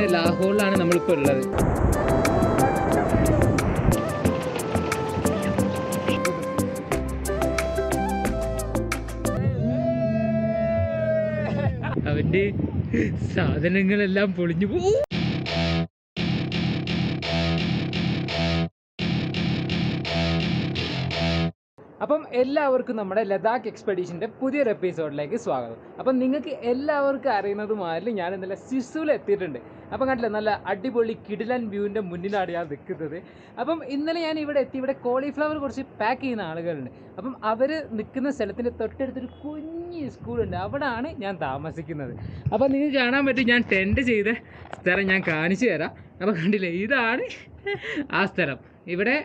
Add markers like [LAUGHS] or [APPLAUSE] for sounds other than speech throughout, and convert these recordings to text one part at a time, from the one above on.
അങ്ങനെ ലാഹോറിലാണ് നമ്മളിപ്പോൾ ഉള്ളത്. അവന്റെ സാധനങ്ങളെല്ലാം പൊളിഞ്ഞു പോകും അപ്പം എല്ലാവർക്കും നമ്മുടെ ലഡാക്ക് എക്സ്പെഡീഷന്റെ പുതിയൊരു എപ്പിസോഡിലേക്ക് സ്വാഗതം. അപ്പം നിങ്ങൾക്ക് എല്ലാവർക്കും അറിയുന്നത് മാതിരി ഞാൻ ഇന്നലെ സിസുവിൽ എത്തിയിട്ടുണ്ട്. അപ്പം കണ്ടില്ല നല്ല അടിപൊളി കിടിലൻ വ്യൂവിന്റെ മുന്നിലാണ് ഞാൻ നിൽക്കുന്നത്. അപ്പം ഇന്നലെ ഞാൻ ഇവിടെ എത്തി ഇവിടെ കോളിഫ്ലവർ കുറച്ച് പാക്ക് ചെയ്യുന്ന ആളുകളുണ്ട്. അപ്പം അവർ നിൽക്കുന്ന സ്ഥലത്തിന്റെ തൊട്ടടുത്തൊരു കുഞ്ഞ് സ്കൂളുണ്ട്. അവിടെയാണ് ഞാൻ താമസിക്കുന്നത്. അപ്പം നിങ്ങൾക്ക് കാണാൻ പറ്റും ഞാൻ ടെന്റ് ചെയ്ത സ്ഥലം ഞാൻ കാണിച്ചു തരാം. അപ്പം കണ്ടില്ലേ ഇതാണ് ആ സ്ഥലം. ഇവിടെ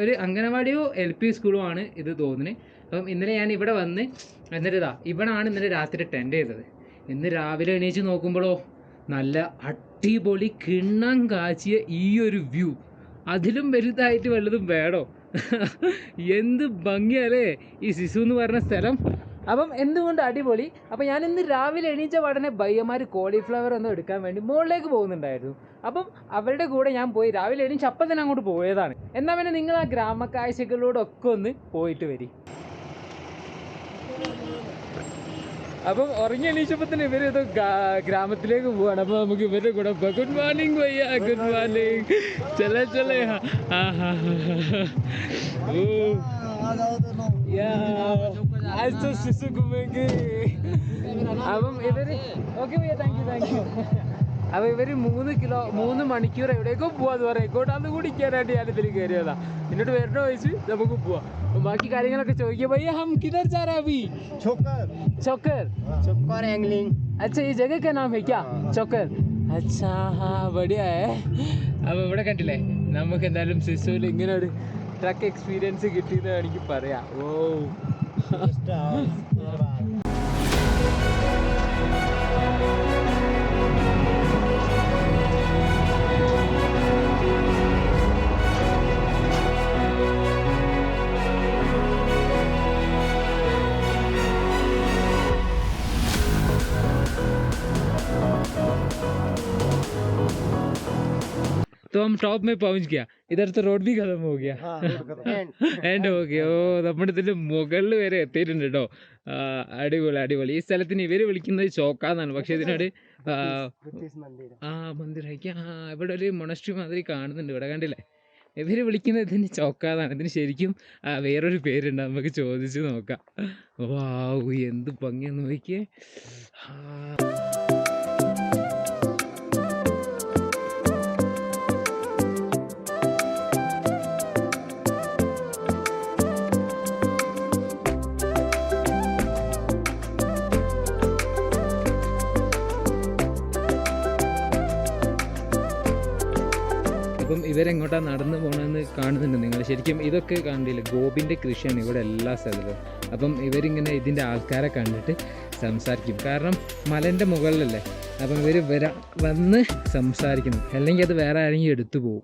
ഒരു അംഗനവാടിയോ എൽ പി സ്കൂളോ ആണ് ഇത് തോന്നുന്നത് അപ്പം ഇന്നലെ ഞാൻ ഇവിടെ വന്ന് എന്നിട്ട് ഇതാ ഇവിടാണ് ഇന്നലെ രാത്രി ടെൻഡ് ചെയ്തത്. ഇന്ന് രാവിലെ എണീച്ച് നോക്കുമ്പോഴോ നല്ല അടിപൊളി കിണ്ണം കാച്ചിയ ഈ ഒരു വ്യൂ അതിലും വലുതായിട്ട് വല്ലതും വേണോ? [LAUGHS] എന്ത് ഭംഗിയല്ലേ ഈ സിസു എന്ന് പറഞ്ഞ സ്ഥലം അപ്പം എന്തുകൊണ്ട് അടിപൊളി? അപ്പം ഞാൻ ഇന്ന് രാവിലെ എണീച്ച ഉടനെ ഭയ്യമാർ കോളിഫ്ലവർ ഒന്നും എടുക്കാൻ വേണ്ടി മുകളിലേക്ക് പോകുന്നുണ്ടായിരുന്നു. അപ്പം അവരുടെ കൂടെ ഞാൻ പോയി രാവിലെ എണീച്ച് അപ്പം തന്നെ അങ്ങോട്ട് പോയതാണ്. എന്നാൽ പിന്നെ നിങ്ങൾ ആ ഗ്രാമക്കാഴ്ചകളോടൊക്കെ ഒന്ന് പോയിട്ട് വരി. അപ്പം ഉറങ്ങി എണീച്ചപ്പോൾ തന്നെ ഇവർ ഇത് ഗ്രാമത്തിലേക്ക് പോവാണ്. അപ്പോൾ നമുക്ക് ഇവരുടെ കൂടെ ഗുഡ് മോർണിംഗ് വയ്യ ഗുഡ് മോർണിംഗ് ചില ചില ആ ഹാ ഓ ശിശുക്കുമ്പേക്ക് അപ്പം ഇവർ ഓക്കെ ഭയ്യ താങ്ക് യു താങ്ക് യു അപ്പൊ ഇവർ മൂന്ന് കിലോ മൂന്ന് മണിക്കൂർ എവിടേക്കോ പോവാന്ന് പറയാം. ഇങ്ങോട്ടാന്ന് കുടിക്കാനായിട്ട് ഞാൻ ഇതിൽ കയറിയതാ എന്നിട്ട് വരണ വയസ്സ് നമുക്ക് പോവാം. ബാക്കി കാര്യങ്ങളൊക്കെ ചോദിക്കാം. ഭയ്യ അപ്പൊ ഇവിടെ കണ്ടില്ലേ? നമുക്ക് എന്തായാലും സിസ്റ്റോയിൽ ഇങ്ങനെ ഒരു ട്രക്ക് എക്സ്പീരിയൻസ് കിട്ടിയെന്ന് എനിക്ക് പറയാം. ഓ Just uh, [LAUGHS] down. तो हम टॉप में पहुंच गया इधर तो रोड भी खत्म हो गया എൻഡ് ഓക്കെ ഓ നമ്മുടെ ഇതിന്റെ മുകളിൽ വരെ എത്തിയിട്ടുണ്ട് കേട്ടോ ആ, അടിപൊളി അടിപൊളി ഈ സ്ഥലത്തിന് ഇവര് വിളിക്കുന്നത് ചോക്കാന്നാണ് പക്ഷെ ഇതിനോട് ആ, मंदिर ആ മന്ദിരയ്ക്ക് ആ ഇവിടെ ഒരു മൊണസ്ട്രി മാതിരി കാണുന്നുണ്ട് ഇവിടെ കണ്ടില്ലേ ഇവര് വിളിക്കുന്നത് ഇതിന് ചോക്കാന്നാണ് ഇതിന് ശരിക്കും ആ, വേറൊരു പേരുണ്ട് നമുക്ക് ചോദിച്ചു നോക്കാം വാവ് എന്ത് ഭംഗിയെന്ന് നോക്കിയേ ആ. അപ്പം ഇവരെങ്ങോട്ടാണ് നടന്നു പോകണമെന്ന് കാണുന്നുണ്ട് നിങ്ങൾ. ശരിക്കും ഇതൊക്കെ കണ്ടില്ല ഗോപിന്റെ കൃഷിയാണ് ഇവിടെ എല്ലാ സ്ഥലത്തും. അപ്പം ഇവരിങ്ങനെ ഇതിന്റെ ആൾക്കാരെ കണ്ടിട്ട് സംസാരിക്കും. കാരണം മലന്റെ മുകളിലല്ലേ? അപ്പം ഇവർ വരാ വന്ന് സംസാരിക്കുന്നു അല്ലെങ്കിൽ അത് വേറെ ആരെങ്കിലും എടുത്തു പോകും.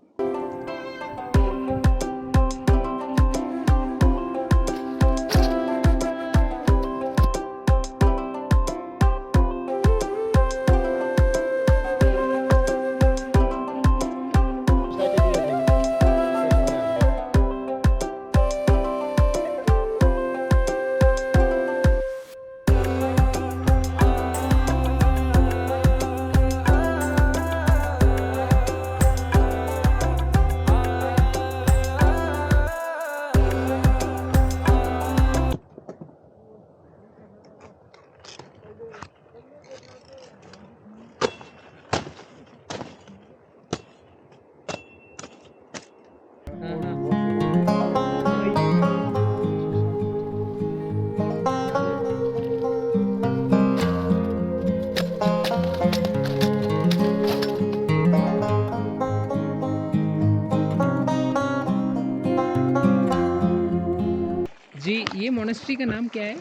जी ये मोनेस्ट्री का नाम क्या है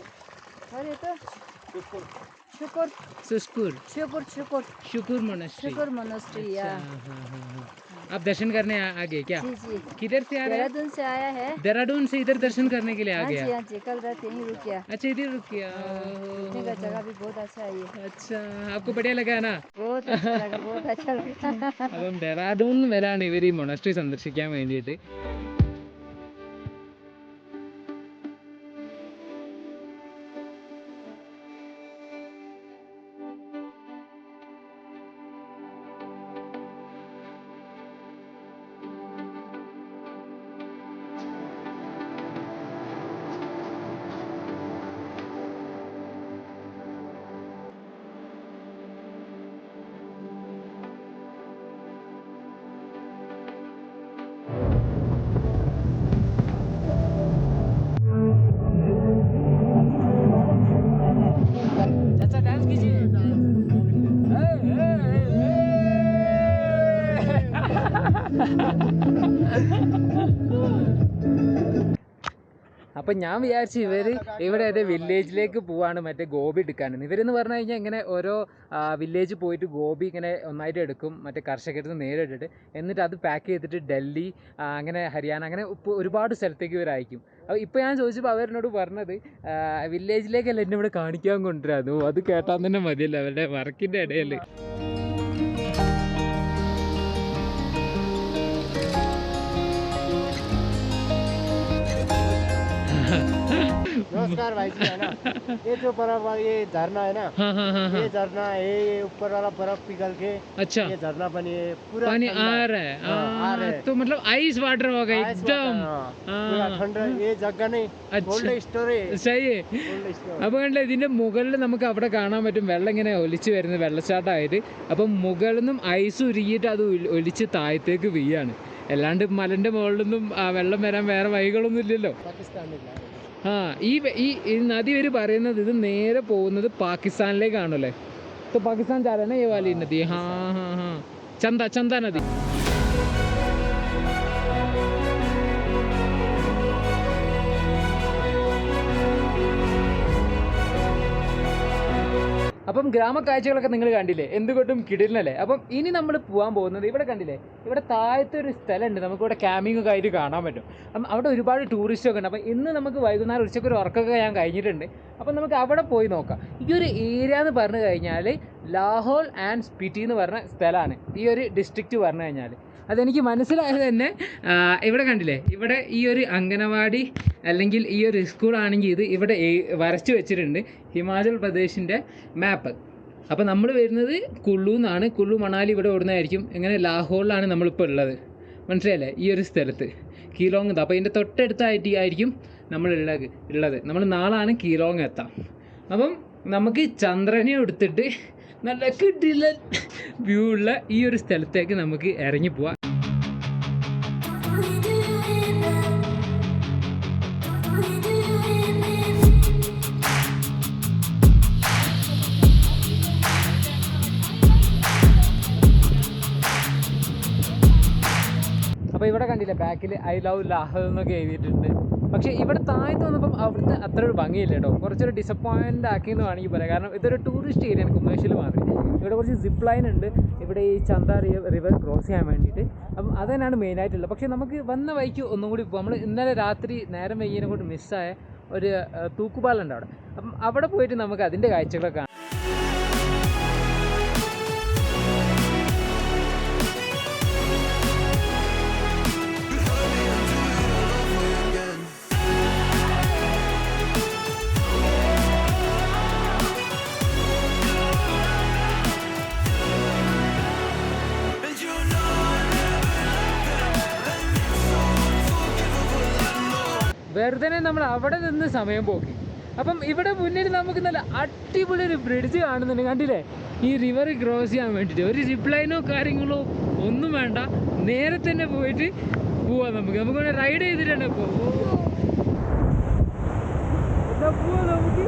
Shukur, Shukur Shukur, Shukur, Shukur monastery Shukur Monastery. अच्छा, Yeah. हाँ, हाँ, हाँ। आप दर्शन करने आ, आ गए क्या जी जी किधर से आ रहे हैं देहरादून से आया है देहरादून से इधर दर्शन करने के लिए आ हाँ गया जी हाँ जी कल रात यहीं रुक गया अच्छा इधर रुक गया घूमने का जगह भी बहुत अच्छा है ये अच्छा आपको बढ़िया लगा है ना बहुत अच्छा लगा बहुत अच्छा लगा അപ്പം [LAUGHS] ഡെറാഡൂൺ വരാണ് ഇവർ ഈ മൊണസ്ട്രി സന്ദർശിക്കാൻ വേണ്ടിയിട്ട് അപ്പം ഞാൻ വിചാരിച്ചു ഇവർ ഇവിടെ ഏതോ വില്ലേജിലേക്ക് പോവാണ് മറ്റേ ഗോപി എടുക്കാനെന്ന് ഇവരെന്ന് പറഞ്ഞു കഴിഞ്ഞാൽ ഇങ്ങനെ ഓരോ വില്ലേജ് പോയിട്ട് ഗോപി ഇങ്ങനെ ഒന്നായിട്ട് എടുക്കും മറ്റേ കർഷകരിൽ നിന്ന് നേരിട്ടിട്ട് എന്നിട്ട് അത് പാക്ക് ചെയ്തിട്ട് ഡൽഹി അങ്ങനെ ഹരിയാന അങ്ങനെ ഒരുപാട് സ്ഥലത്തേക്ക് ഇവർ അയക്കും. അപ്പോൾ ഇപ്പോൾ ഞാൻ ചോദിച്ചപ്പോൾ അവരെന്നോട് പറഞ്ഞത് വില്ലേജിലേക്കല്ല എന്നെ ഇവിടെ കാണിക്കാൻ കൊണ്ടുവരാന്നു അത് കേട്ടാൽ തന്നെ മതിയല്ലോ അവരുടെ വർക്കിന്റെ ഇടയിൽ नमस्कार भाई जी है ना ये जो बर्फ वाला ये झरना है ना हाँ हाँ हाँ हाँ ये झरना है ये ऊपर वाला बर्फ पिघल के अच्छा ये झरना बनी है पूरा पानी ठंडा आ है। रहा है हाँ, आ हाँ, रहा है। तो मतलब आइस वाटर होगा आइस वाटर, एकदम हाँ, पूरा हाँ ठंडा ये जगह नहीं अच्छा कोल्ड स्टोर है സഹി कोल्ड स्टोर അപ്പോൾ കണ്ടില്ലേ ഇതിൻ്റെ മുകളിൽ നമുക്ക് അവിടെ കാണാൻ പറ്റും വെള്ളം ഇങ്ങനെ ഒലിച്ച് വരുന്നത് വെള്ളച്ചാട്ടമായിട്ട് അപ്പം മുകളിൽ നിന്നും ഐസ് ഉരുകിയിട്ട് അത് ഒലി- ഒലിച്ച് താഴത്തേക്ക് വീയാണ് അല്ലാണ്ട് മലൻ്റെ മുകളിൽ നിന്നും ആ വെള്ളം വരാൻ വേറെ വഴികളൊന്നും ഇല്ലല്ലോ पाकिस्तान में लाए ആ ഈ ഈ നദി ഒരു പറയുന്നത് ഇത് നേരെ പോകുന്നത് പാകിസ്ഥാനിലേക്കാണല്ലേ? ഇപ്പൊ പാകിസ്ഥാൻ ചാരാണ് വാലി നദി. ഹാ ഹാ ഹാ. ചന്ത ചന്ത നദി. അപ്പം ഗ്രാമക്കാഴ്ചകളൊക്കെ നിങ്ങൾ കണ്ടില്ലേ? എന്തുകൊണ്ടും കിടിലല്ലേ അപ്പം ഇനി നമ്മൾ പോകാൻ പോകുന്നത് ഇവിടെ കണ്ടില്ലേ? ഇവിടെ താഴത്തെ ഒരു സ്ഥലമുണ്ട്. നമുക്കിവിടെ ക്യാമ്പിങ്ങൊക്കെ ആയിട്ട് കാണാൻ പറ്റും. അപ്പം അവിടെ ഒരുപാട് ടൂറിസ്റ്റൊക്കെ ഉണ്ട്. അപ്പം ഇന്ന് നമുക്ക് വൈകുന്നേരം ഉച്ചയ്ക്ക് ഒരു ഉറക്കമൊക്കെ ഞാൻ കഴിഞ്ഞിട്ടുണ്ട്. അപ്പം നമുക്ക് അവിടെ പോയി നോക്കാം. ഈ ഒരു ഏരിയ എന്ന് പറഞ്ഞു കഴിഞ്ഞാൽ ലാഹോൾ ആൻഡ് സ്പിറ്റി എന്ന് പറഞ്ഞ സ്ഥലമാണ്. ഈ ഒരു ഡിസ്ട്രിക്റ്റ് പറഞ്ഞു കഴിഞ്ഞാൽ അതെനിക്ക് മനസ്സിലായത് തന്നെ ഇവിടെ കണ്ടില്ലേ? ഇവിടെ ഈ ഒരു അംഗനവാടി അല്ലെങ്കിൽ ഈ ഒരു സ്കൂളാണെങ്കിൽ ഇത് ഇവിടെ വരച്ചു വെച്ചിട്ടുണ്ട് ഹിമാചൽ പ്രദേശിന്റെ മാപ്പ് അപ്പോൾ നമ്മൾ വരുന്നത് കുള്ളു എന്നാണ്. കുള്ളു മണാലി ഇവിടെ ഓടുന്നതായിരിക്കും. ഇങ്ങനെ ലാഹോറിലാണ് നമ്മളിപ്പോൾ ഉള്ളത്. മനസ്സിലായില്ലേ? ഈ ഒരു സ്ഥലത്ത്. കീലോങ് എത്താം അപ്പോൾ ഇതിന്റെ തൊട്ടടുത്തായിട്ട് ആയിരിക്കും നമ്മൾ ഉള്ളത്. നമ്മൾ നാളാണ് കീലോങ് എത്താം. അപ്പം നമുക്ക് ചന്ദ്രനെ എടുത്തിട്ട് നല്ല കിടിലൻ വ്യൂ ഉള്ള ഈ ഒരു സ്ഥലത്തേക്ക് നമുക്ക് ഇറങ്ങി പോവാം. കണ്ടില്ലേ? ബാക്കിൽ ഐ ലവ് ലാഹ് എന്നൊക്കെ എഴുതിയിട്ടുണ്ട്. പക്ഷേ ഇവിടെ താഴത്ത് വന്നപ്പം അവിടുത്തെ അത്ര ഒരു ഭംഗിയില്ല കേട്ടോ. കുറച്ചൊരു ഡിസപ്പോയിന്റ് ആക്കിയെന്ന് വേണമെങ്കിൽ പറയാം. കാരണം ഇതൊരു ടൂറിസ്റ്റ് ഏരിയ ആണ് കൊമേഴ്ഷ്യൽ മാത്രം. ഇവിടെ കുറച്ച് സിപ്പ് ലൈൻ ഉണ്ട്. ഇവിടെ ഈ ചന്ത റിവർ ക്രോസ് ചെയ്യാൻ വേണ്ടിയിട്ട്. അപ്പം അത് തന്നെയാണ് മെയിനായിട്ടുള്ളത് പക്ഷേ നമുക്ക് വന്ന വഴിക്ക് ഒന്നും കൂടി നമ്മൾ ഇന്നലെ രാത്രി നേരം വൈകിയതിനെ കൊണ്ട് മിസ്സായ ഒരു തൂക്കുപാലുണ്ട് അവിടെ. അപ്പം അവിടെ പോയിട്ട് നമുക്ക് അതിന്റെ കാഴ്ചകളൊക്കെ കാണാം. നമ്മൾ അവിടെ നിന്ന് സമയം പോക്കി. അപ്പം ഇവിടെ മുന്നിൽ നമുക്ക് നല്ല അടിപൊളി ഒരു ബ്രിഡ്ജ് കാണുന്നുണ്ട്. കണ്ടില്ലേ? ഈ റിവർ ക്രോസ് ചെയ്യാൻ വേണ്ടിയിട്ട്. ഒരു സിപ്പ് ലൈനോ കാര്യങ്ങളോ ഒന്നും വേണ്ട. നേരെ തന്നെ പോയിട്ട് പോവാം നമുക്ക്. നമുക്ക് റൈഡ് ചെയ്തിട്ടുണ്ട് ഇപ്പോൾ പോവാം നമുക്ക്?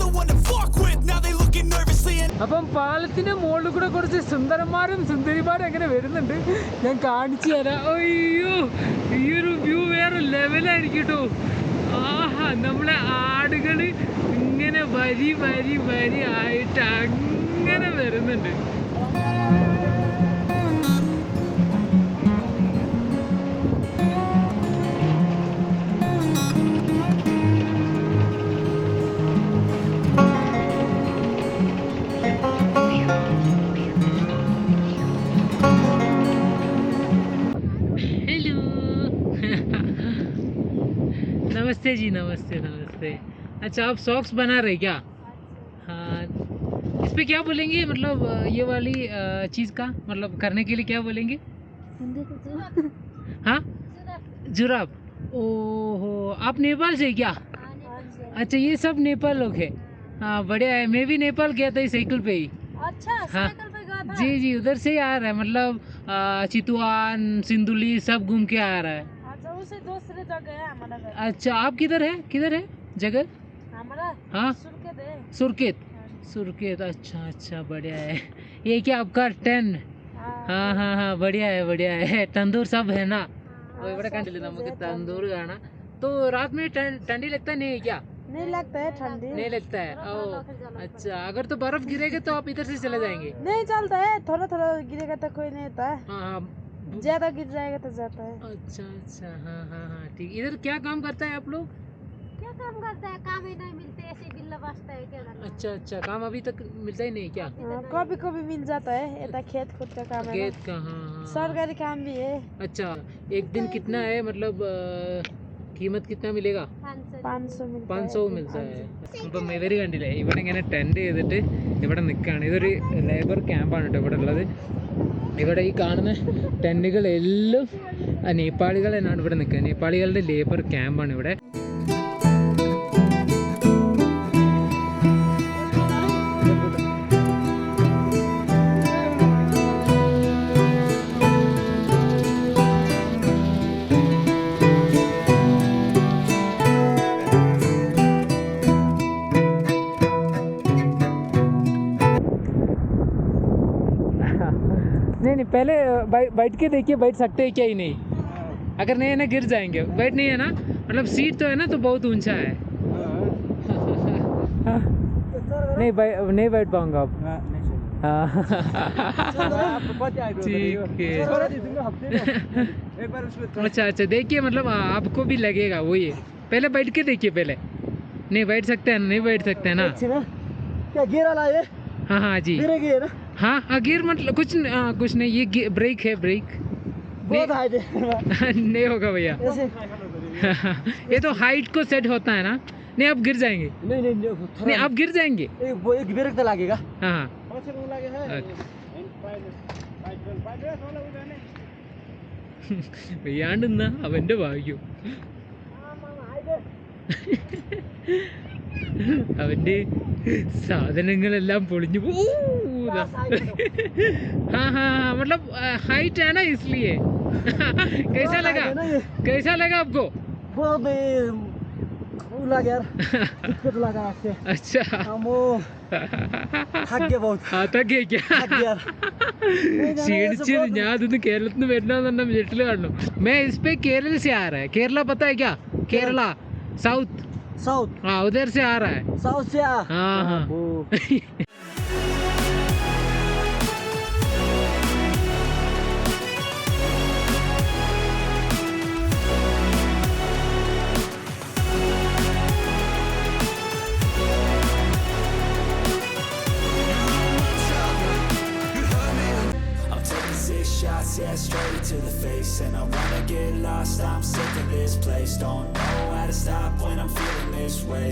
അപ്പം പാലത്തിന്റെ മുകളിൽ കൂടെ കുറച്ച് സുന്ദരന്മാരും സുന്ദരിമാരും അങ്ങനെ വരുന്നുണ്ട്. ഞാൻ കാണിച്ചു തരാം. അയ്യോ ഈ ഒരു വ്യൂ വേറെ ലെവലായിരിക്കും കേട്ടോ ആഹാ നമ്മളെ ആടുകൾ ഇങ്ങനെ വരി വരി വരി ആയിട്ട് അങ്ങനെ വരുന്നുണ്ട്. जी नमस्ते नमस्ते। अच्छा आप सॉक्स बना रहे क्या? हाँ इस पर क्या बोलेंगे? मतलब ये वाली चीज़ का मतलब करने के लिए क्या बोलेंगे? हाँ? जुराब। ओहो आप नेपाल से क्या? अच्छा ये सब नेपाल लोग हैं। हाँ बढ़िया है। मैं भी नेपाल गया था साइकिल पे ही। अच्छा हाँ। साइकिल पे गया था? जी जी उधर से ही आ रहा है। मतलब चितुआन सिंदुली सब घूम के आ रहा है। अच्छा आप किधर है? किधर है? जगह? हाँ? सुरकेत हाँ। सुरकेत? अच्छा अच्छा बढ़िया है। ये क्या आपका टेन? हाँ। हाँ हाँ, हाँ बढ़िया है बढ़िया है। तंदूर सब है ना? हाँ, वही बड़ा लेता मुझे तंदूर खाना। तो रात में ठंडी लगता नहीं है क्या? नहीं लगता है ठंडी। नहीं लगता है? ओ अच्छा अगर तो बर्फ़ गिरेगा तो आप इधर से चले जाएँगे? नहीं चलता है थोड़ा थोड़ा गिरेगा तो कोई नहीं होता है हाँ ज्यादा गिर जाएगा तो जाता है अच्छा अच्छा हाँ हाँ हाँ ठीक इधर क्या काम करता है आप लोग क्या काम करता है काम ही नहीं मिलते ऐसे गिल्ला बसता है क्या करना अच्छा अच्छा काम अभी तक मिलता ही नहीं क्या कभी कभी मिल जाता है ये खेत खुद का काम है खेत ना। का हाँ हाँ सरकारी काम भी है अच्छा एक दिन कितना है मतलब अ, कीमत कितना मिलेगा पाँच सौ मिलता പാഞ്ച് है സോ മിൽസ് അപ്പം ഇവർ കണ്ടില്ലേ ഇവിടെ ഇങ്ങനെ ടെൻറ്റ് ചെയ്തിട്ട് ഇവിടെ നിൽക്കുകയാണ് ഇതൊരു ലേബർ ക്യാമ്പാണ് കേട്ടോ ഇവിടെ ഉള്ളത് ഇവിടെ ഈ കാണുന്ന ടെന്റുകളെല്ലാം നേപ്പാളികൾ തന്നെയാണ് ഇവിടെ നിൽക്കുന്നത്. നേപ്പാളികളുടെ ലേബർ ക്യാമ്പാണ് ഇവിടെ. पहले बैठ के देखिए बैठ सकते हैं क्या ही नहीं। अगर नहीं है ना गिर जाएँगे। बैठ नहीं है ना मतलब सीट तो है ना तो बहुत ऊँचा है। [LAUGHS] नहीं बै, नहीं बैठ पाऊँगा अब। हाँ ठीक है। अच्छा अच्छा देखिए मतलब हाँ, आपको भी लगेगा वही है पहले बैठ के देखिए पहले। नहीं बैठ सकते हैं नहीं बैठ सकते हैं ना। क्या गिरा ला ये हाँ हाँ जी। गिरेगी ना? हाँ हाँ गिर मतलब कुछ न- हाँ, कुछ नहीं ये गे- ब्रेक है ब्रेक बहुत हाइट [LAUGHS] है नहीं होगा भैया [LAUGHS] ऐसे ये तो हाइट को सेट होता है ना नहीं आप गिर जाएंगे नहीं नहीं नहीं नहीं थोड़ा आप गिर जाएंगे एक वो एक ब्रेक तो लगेगा हाँ हाँ വെയ്യാണ്ടെന്നാ അവന്റെ ഭാഗ്യം അവന്റെ സാധനങ്ങളെല്ലാം പൊളിഞ്ഞു പോ- ഊ, ദാ. हाँ हाँ हाँ मतलब हाइट है ना इसलिए कैसा लगा ना ये कैसा लगा आपको बहुत ये, वो लगा यार दिक्कत लगा आपसे अच्छा हम वो थक गए बहुत हाँ तक है क्या थक गया ക്ഷീണിച്ച് ഞാൻ അതൊന്ന് കേരളത്തിൽ നിന്ന് വരണമെന്നെ വീട്ടിൽ കാണണം मैं इस पे केरल से आ रहा है केरला पता है क्या केरला साउथ हाँ उधर से आ रहा है साउथ से आ हाँ हाँ वो I'm taking six shots, yeah, straight to the face And I wanna get lost, I'm sick of this place Don't know how to stop when I'm feeling this way